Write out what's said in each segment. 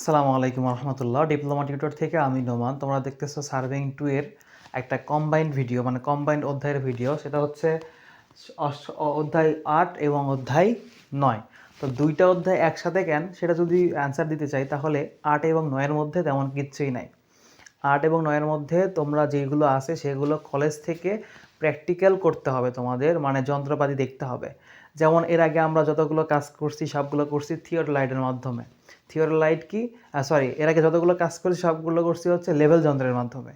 আসসালামু আলাইকুম রহমতুল্লাহ। Diploma tutor থেকে আমি নোমান। তোমরা দেখতেছো সার্ভিং টু এর একটা কম্বাইন্ড ভিডিও মানে কম্বাইন্ড অধ্যায়ের ভিডিও সেটা হচ্ছে অধ্যায় আট এবং অধ্যায় নয়। তো দুইটা অধ্যায় একসাথে কেন? সেটা যদি অ্যান্সার দিতে চাই, তাহলে আট এবং নয়ের মধ্যে তেমন কিচ্ছুই নাই। আট এবং নয়ের মধ্যে তোমরা যেগুলো আছে, সেগুলো কলেজ থেকে প্র্যাকটিক্যাল করতে হবে তোমাদের মানে যন্ত্রপাতি দেখতে হবে। যেমন এর আগে আমরা যতগুলো কাজ করছি, সবগুলো করছি থিওর লাইটের মাধ্যমে। থিওর লাইট কি? সরি এর আগে যতগুলো কাজ করছি, সবগুলো করছি হচ্ছে লেভেল যন্ত্রের মাধ্যমে।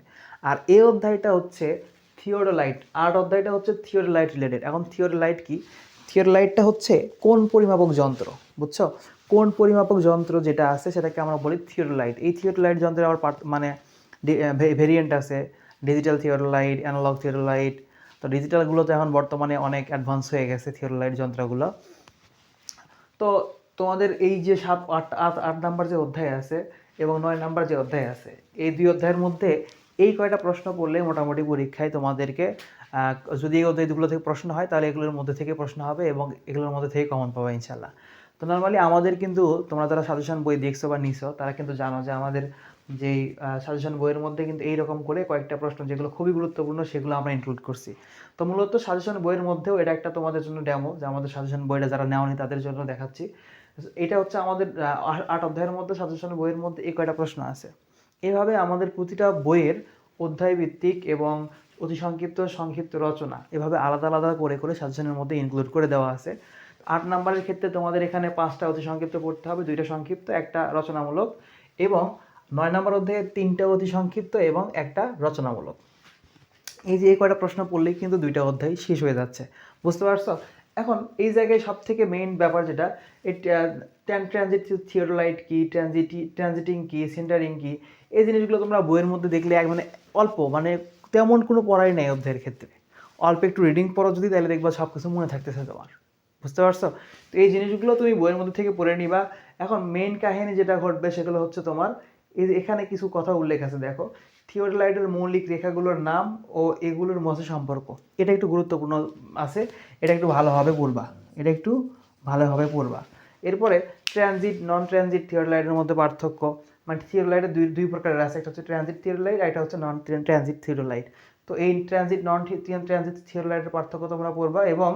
আর এই অধ্যায়টা হচ্ছে থিওরোলাইট আর্ট অধ্যায়টা হচ্ছে থিওরোলাইট রিলেটেড এখন থিওরোলাইট কি? থিওরোলাইটটা হচ্ছে কোন পরিমাপক যন্ত্র, বুঝছ? কোন পরিমাপক যন্ত্র যেটা আছে সেটাকে আমরা বলি থিওরোলাইট এই থিওরোলাইট যন্ত্রের আবার মানে ভেরিয়েন্ট আছে। ডিজিটাল থিওরোলাইট অ্যানালগ থিওরোলাইট তো ডিজিটালগুলো তো এখন বর্তমানে অনেক অ্যাডভান্স হয়ে গেছে থিওরোলাইট যন্ত্রগুলো। তো তোমাদের এই যে সাত, আট আট আট নাম্বার যে অধ্যায় আছে এবং নয় নাম্বার যে অধ্যায় আছে, এই দুই অধ্যায়ের মধ্যে এই কয়টা প্রশ্ন পড়লে মোটামুটি পরীক্ষায় তোমাদেরকে যদি এই অধ্যায়গুলো থেকে প্রশ্ন হয়, তাহলে এগুলোর মধ্যে থেকে প্রশ্ন হবে এবং এগুলোর মধ্যে থেকে কমন পাবে ইনশাল্লাহ তো নর্মালি আমাদের কিন্তু, তোমরা যারা সাজেশন বই দেখছ বা নিছো, তারা কিন্তু জানো যে আমাদের যেই সাজেশন বইয়ের মধ্যে কিন্তু এইরকম করে কয়েকটা প্রশ্ন যেগুলো খুবই গুরুত্বপূর্ণ সেগুলো আমরা ইনক্লুড করছি। তো মূলত সাজেশন বইয়ের মধ্যেও এটা একটা তোমাদের জন্য ডেমো যে আমাদের সাজেশন বইটা যারা নেওনি তাদের জন্য দেখাচ্ছি। এটা হচ্ছে আমাদের আট- অধ্যায়ের মধ্যে সাজেশন বইয়ের মধ্যে এই কয়টা প্রশ্ন আছে। এভাবে আমাদের প্রতিটা বইয়ের অধ্যায় ভিত্তিক এবং অতি সংক্ষিপ্ত সংক্ষিপ্ত রচনা এভাবে আলাদা আলাদা করে করে সাজেশনের মধ্যে ইনক্লুড করে দেওয়া আছে। আট নাম্বারের ক্ষেত্রে তোমাদের এখানে পাঁচটা অতি সংক্ষিপ্ত পড়তে হবে, দুইটা সংক্ষিপ্ত, একটা রচনামূলক এবং নয় নম্বর অধ্যায়ে তিনটা অতি সংক্ষিপ্ত এবং একটা রচনামূলক। এই যে এই কয়টা প্রশ্ন পড়লেই কিন্তু দুইটা অধ্যায় শেষ হয়ে যাচ্ছে, বুঝতে পারছ? এখন এই জায়গায় সব থেকে মেইন ব্যাপার যেটা, এই ট্রানজিট থিওরোলাইট কি ট্রানজিটি ট্রানজিটিং কি সেন্টারিং কি, এই জিনিসগুলো তোমরা বইয়ের মধ্যে দেখলে এক মানে অল্প মানে তেমন কোনো পড়াই নেই অধ্যায়ের ক্ষেত্রে। অল্প একটু রিডিং পড়ো যদি, তাহলে দেখবা সব কিছু মনে থাকতেছে তোমার। বুঝতে পারছ? তো এই জিনিসগুলো তুমি বইয়ের মধ্যে থেকে পড়ে নিবা। এখন মেইন কাহিনী যেটা ঘটবে সেগুলো হচ্ছে তোমার, এই এখানে কিছু কথা উল্লেখ আছে, দেখো। থিওরলাইটের মৌলিক রেখাগুলোর নাম ও এগুলোর মধ্যে সম্পর্ক। এটা একটু গুরুত্বপূর্ণ আছে, এটা একটু ভালোভাবে পড়বা। এটা একটু ভালোভাবে পড়বা। এরপরে ট্রানজিট নন ট্রানজিট থিওরলাইটের মধ্যে পার্থক্য। মানে থিওরলাইটের দুই দুই প্রকারের আছে। একটা হচ্ছে ট্রানজিট থিওরলাইট আর একটা হচ্ছে নন ট্রানজিট থিওরলাইট তো এই ট্রানজিট নন ট্রানজিট থিওরলাইটের পার্থক্য তোমরা পড়বা এবং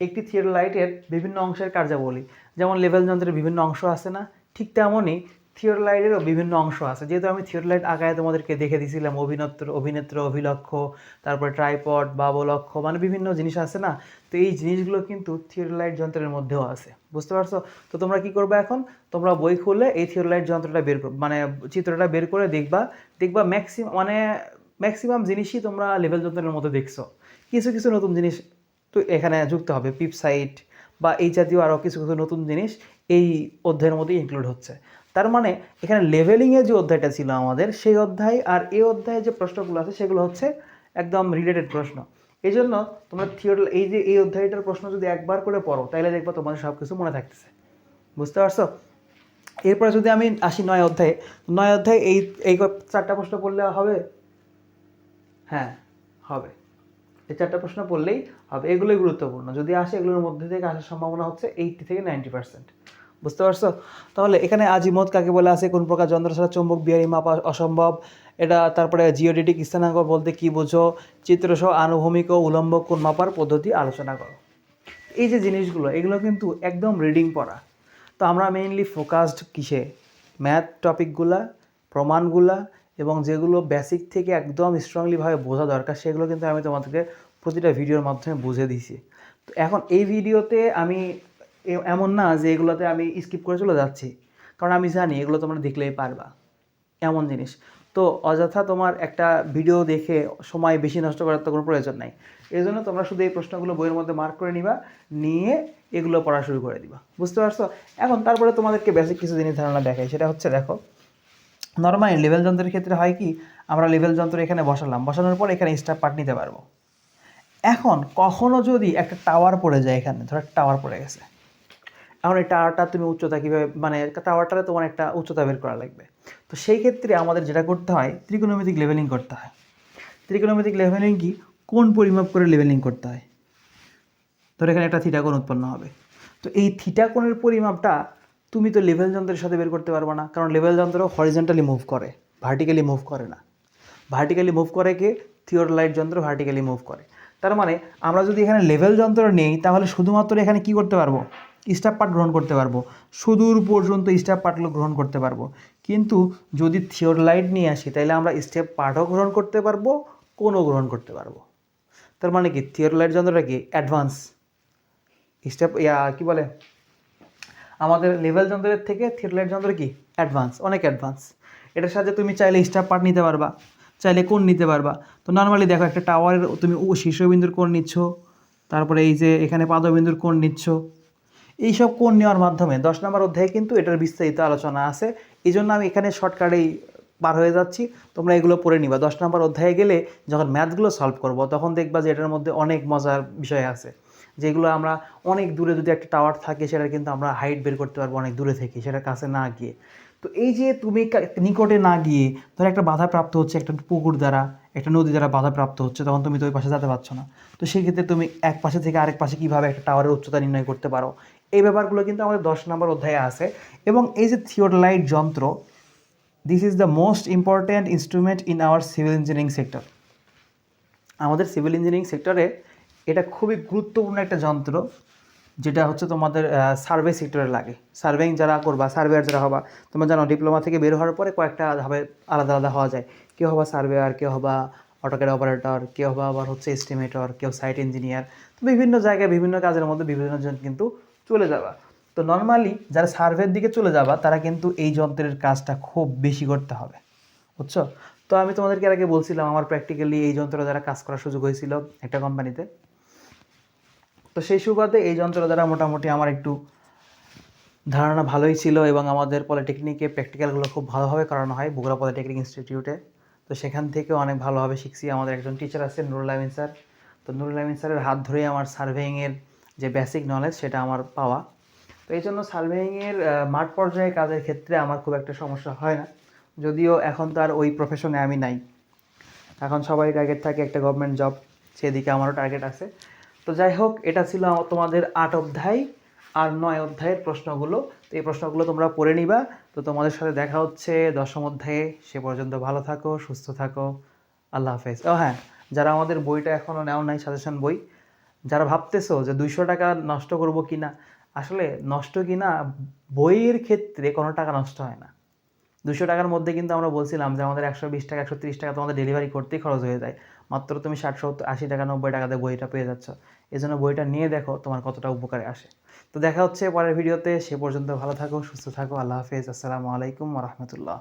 একটি থিয়েটার থিওরলাইটের বিভিন্ন অংশের কার্যাবলী। যেমন লেভেল যন্ত্রের বিভিন্ন অংশ আছে না, ঠিক তেমনই থিওরলাইটেরও বিভিন্ন অংশ আছে। যেহেতু আমি থিওরলাইট আগায় তোমাদেরকে দেখে দিয়েছিলাম অভিনেত্র অভিনেত্র, অভিলক্ষ, তারপরে ট্রাইপড বাবলক্ষ মানে বিভিন্ন জিনিস আছে না, তো এই জিনিসগুলো কিন্তু থিওরলাইট যন্ত্রের মধ্যেও আছে। বুঝতে পারছ? তো তোমরা কি করবে এখন? তোমরা বই খুললে এই থিওরলাইট যন্ত্রটা বের মানে চিত্রটা বের করে দেখবা দেখবা ম্যাক্সিমাম মানে ম্যাক্সিমাম জিনিসই তোমরা লেভেল যন্ত্রের মধ্যে দেখছ। কিছু কিছু নতুন জিনিস তো এখানে যুক্ত হবে পিপসাইট বা এই জাতীয় আরও কিছু কিছু নতুন জিনিস এই অধ্যায়ের মধ্যে ইনক্লুড হচ্ছে। তার মানে এখানে লেভেলিংয়ে যে অধ্যায়টা ছিল আমাদের, সেই অধ্যায় আর এই অধ্যায়ে যে প্রশ্নগুলো আছে, সেগুলো হচ্ছে একদম রিলেটেড প্রশ্ন। এই জন্য তোমরা থিওর এই যে এই অধ্যায়টার প্রশ্ন যদি একবার করে পড়ো তাহলে দেখবা তোমাদের সব কিছু মনে থাকতেছে। বুঝতে পারছ? এরপরে যদি আমি আসি নয় অধ্যায়ে নয় অধ্যায়ে এই এই চারটা প্রশ্ন পড়লে হবে? হ্যাঁ হবে। এই চারটা প্রশ্ন পড়লেই হবে। এগুলোই গুরুত্বপূর্ণ। যদি আসে, এগুলোর মধ্যে থেকে আসার সম্ভাবনা হচ্ছে এইটটি থেকে নাইনটি পার্সেন্ট বুঝতে পারছ? তাহলে এখানে আজিমত কাকে বলে আছে? কোন প্রকার যন্ত্র ছাড়া চৌম্বক বিহারী মাপা অসম্ভব? এটা তারপরে জিওডিটিক স্থানাঙ্ক বলতে কি বোঝো? চিত্রসহ আনুভূমিক ও উলম্ব কোন মাপার পদ্ধতি আলোচনা করো। এই যে জিনিসগুলো, এগুলো কিন্তু একদম রিডিং পড়া। তো আমরা মেইনলি ফোকাসড কিসে? ম্যাথ টপিকগুলা প্রমাণগুলা এবং যেগুলো বেসিক থেকে একদম স্ট্রংলিভাবে বোঝা দরকার, সেগুলো কিন্তু আমি তোমাদেরকে প্রতিটা ভিডিওর মাধ্যমে বুঝে দিছি তো এখন এই ভিডিওতে আমি এমন না যে এগুলোতে আমি স্কিপ করে চলে যাচ্ছি। কারণ আমি জানি এগুলো তোমরা দেখলেই পারবা। এমন জিনিস। তো অযথা তোমার একটা ভিডিও দেখে সময় বেশি নষ্ট করার তো কোনো প্রয়োজন নাই। এই জন্য তোমরা শুধু এই প্রশ্নগুলো বইয়ের মধ্যে মার্ক করে নিবা, নিয়ে এগুলো পড়া শুরু করে দিবা। বুঝতে পারছ? এখন তারপরে তোমাদেরকে বেসিক কিছু জিনিস ধারণা দেখাই। সেটা হচ্ছে দেখো নর্মালি লেভেল যন্ত্রের ক্ষেত্রে হয় কি, আমরা লেভেল যন্ত্র এখানে বসালাম, বসানোর পর এখানে স্টার পার্ট নিতে পারব। এখন, কখনো যদি একটা টাওয়ার পড়ে যায় এখানে, ধরো একটা টাওয়ার পড়ে গেছে, এখন এই টাওয়ারটা তুমি উচ্চতা কীভাবে মানে টাওয়ারটারে তোমার একটা উচ্চতা বের করা লাগবে। তো সেই ক্ষেত্রে আমাদের যেটা করতে হয় ত্রিকোণমিতিক লেভেলিং করতে হয়। ত্রিকোণমিতিক লেভেলিং কি, কোন পরিমাপ করে লেভেলিং করতে হয়? ধর এখানে একটা থিটা কোণ উৎপন্ন হবে। তো এই থিটাকোণের পরিমাপটা তুমি তো লেভেল যন্ত্রের সাথে বের করতে পারবে না, কারণ লেভেল যন্ত্র হরিজেন্টালি মুভ করে ভার্টিক্যালি মুভ করে না। ভার্টিক্যালি মুভ করে কে? থিওরলাইট যন্ত্র ভার্টিক্যালি মুভ করে। তার মানে আমরা যদি এখানে লেভেল যন্ত্র নেই, তাহলে শুধুমাত্র এখানে কি করতে পারব? স্টাফ পার্ট গ্রহণ করতে পারব। সুদূর পর্যন্ত স্টাফ পার্টগুলো গ্রহণ করতে পারব। কিন্তু যদি থিওরলাইট নিয়ে আসি তাহলে আমরা স্টেপ পার্টও গ্রহণ করতে পারব কোনও গ্রহণ করতে পারব। তার মানে কি? থিওরলাইট যন্ত্রটা কি? অ্যাডভান্স স্টেপ ইয়া, কী বলে? আমাদের লেভেল যন্ত্রের থেকে থিওরলাইট যন্ত্র কি? অ্যাডভান্স অনেক অ্যাডভান্স এটার সাথে তুমি চাইলে স্টাফ পার্ট নিতে পারবা, চাইলে কোন নিতে পারবা। তো নর্মালি দেখো একটা টাওয়ারের তুমি ও শীর্ষবিন্দুর কোণ নিচ্ছ, তারপরে এই যে এখানে পাদবিন্দুর কোণ নিচ্ছ। এইসব কোণ নেওয়ার মাধ্যমে দশ নম্বর অধ্যায়ে কিন্তু এটার বিস্তারিত আলোচনা আছে। এই জন্য আমি এখানে শর্টকাটেই পার হয়ে যাচ্ছি। তোমরা এগুলো পড়ে নিবা। দশ নম্বর অধ্যায়ে গেলে যখন ম্যাথগুলো সলভ করব, তখন দেখবা যে এটার মধ্যে অনেক মজার বিষয় আছে। যেগুলো আমরা অনেক দূরে যদি একটা টাওয়ার থাকে সেটা কিন্তু আমরা হাইট বের করতে পারব অনেক দূরে থেকে, সেটার কাছে না গিয়ে। তো এই যে তুমি নিকটে না গিয়ে, ধরো একটা বাধা প্রাপ্ত হচ্ছে একটা পুকুর দ্বারা, একটা নদী দ্বারা বাধা প্রাপ্ত হচ্ছে, তখন তুমি তো ওই পাশে যেতে পারছ না। তো সেক্ষেত্রে তুমি এক পাশে থেকে আরেক পাশে কীভাবে একটা টাওয়ারের উচ্চতা নির্ণয় করতে পারো? এই ব্যাপারগুলো কিন্তু আমাদের দশ নম্বর অধ্যায়ে আছে। এবং এই যে থিওরলাইট যন্ত্র this is the most important instrument in our civil engineering sector আমাদের সিভিল ইঞ্জিনিয়ারিং সেক্টরে এটা খুবই গুরুত্বপূর্ণ একটা যন্ত্র, যেটা হচ্ছে তোমাদের সার্ভে সেক্টরে লাগে। সার্ভেইং যারা করবা সার্ভেয়ার যারা হবা, তোমরা জানো ডিপ্লোমা থেকে বের হওয়ার পরে কয়েকটা ধাপে আলাদা আলাদা হওয়া যায়। কেউ হবা সার্ভেয়ার কেউ হবা অটোকেড অপারেটর কেউ হবা আবার হচ্ছে এস্টিমেটর কেউ সাইট ইঞ্জিনিয়ার তো বিভিন্ন জায়গায় বিভিন্ন কাজের মধ্যে বিভিন্ন জন কিন্তু চলে যাবা। তো নর্মালি যারা সার্ভের দিকে চলে যাবা, তারা কিন্তু এই যন্ত্রের কাজটা খুব বেশি করতে হবে। বুঝছ? তো আমি তোমাদেরকে আগে বলছিলাম, আমার প্র্যাকটিক্যালি এই যন্ত্র দ্বারা কাজ করার সুযোগ হয়েছিল একটা কোম্পানিতে তো সেই সুবাদে এই যন্ত্র দ্বারা মোটামুটি আমার একটু ধারণা ভালোই ছিল এবং আমাদের পলিটেকনিকে প্র্যাকটিক্যালগুলো খুব ভালোভাবে করানো হয় বগুড়া পলিটেকনিক ইনস্টিটিউটে। তো সেখান থেকে অনেক ভালোভাবে শিখছি। আমাদের একজন টিচার আছে, নুরুল আমিন স্যার। তো নুরুল আমিন স্যারের হাত ধরেই আমার সার্ভেইংয়ের যে বেসিক নলেজ সেটা আমার পাওয়া। তো এই জন্য সার্ভেইংয়ের মাঠ পর্যায়ে কাজের ক্ষেত্রে আমার খুব একটা সমস্যা হয় না। যদিও এখন তো আর ওই প্রফেশনে আমি নাই। এখন সবাই টার্গেট থাকে একটা গভর্নমেন্ট জব সেদিকে আমারও টার্গেট আছে। তো যাই হোক, এটা ছিল তোমাদের আট অধ্যায় আর নয় অধ্যায়ের প্রশ্নগুলো। তো এই প্রশ্নগুলো তোমরা পড়ে নিবা। তো তোমাদের সাথে দেখা হচ্ছে দশম অধ্যায়ে। সে পর্যন্ত ভালো থাকো, সুস্থ থাকো। আল্লাহ হাফেজ। ও হ্যাঁ যারা আমাদের বইটা এখনও নেও নাই, সাজেশন বই, যারা ভাবতেছো যে দুইশো টাকা নষ্ট করব কি না আসলে নষ্ট কি না বইয়ের ক্ষেত্রে কোনো টাকা নষ্ট হয় না। দুশো টাকার মধ্যে কিন্তু আমরা বলছিলাম যে আমাদের একশো বিশ টাকা, একশো তিরিশ টাকা তোমাদের ডেলিভারি করতেই খরচ হয়ে যায়। মাত্র তুমি ষাট, সত্তর, আশি টাকা, নব্বই টাকাতে বইটা পেয়ে যাচ্ছ। এই জন্য বইটা নিয়ে দেখো তোমার কতটা উপকারে আসে। তো দেখা হচ্ছে পরের ভিডিওতে, সে পর্যন্ত ভালো থাকো, সুস্থ থাকো, আল্লাহ হাফেজ, আসসালামু আলাইকুম রহমতুল্লাহ।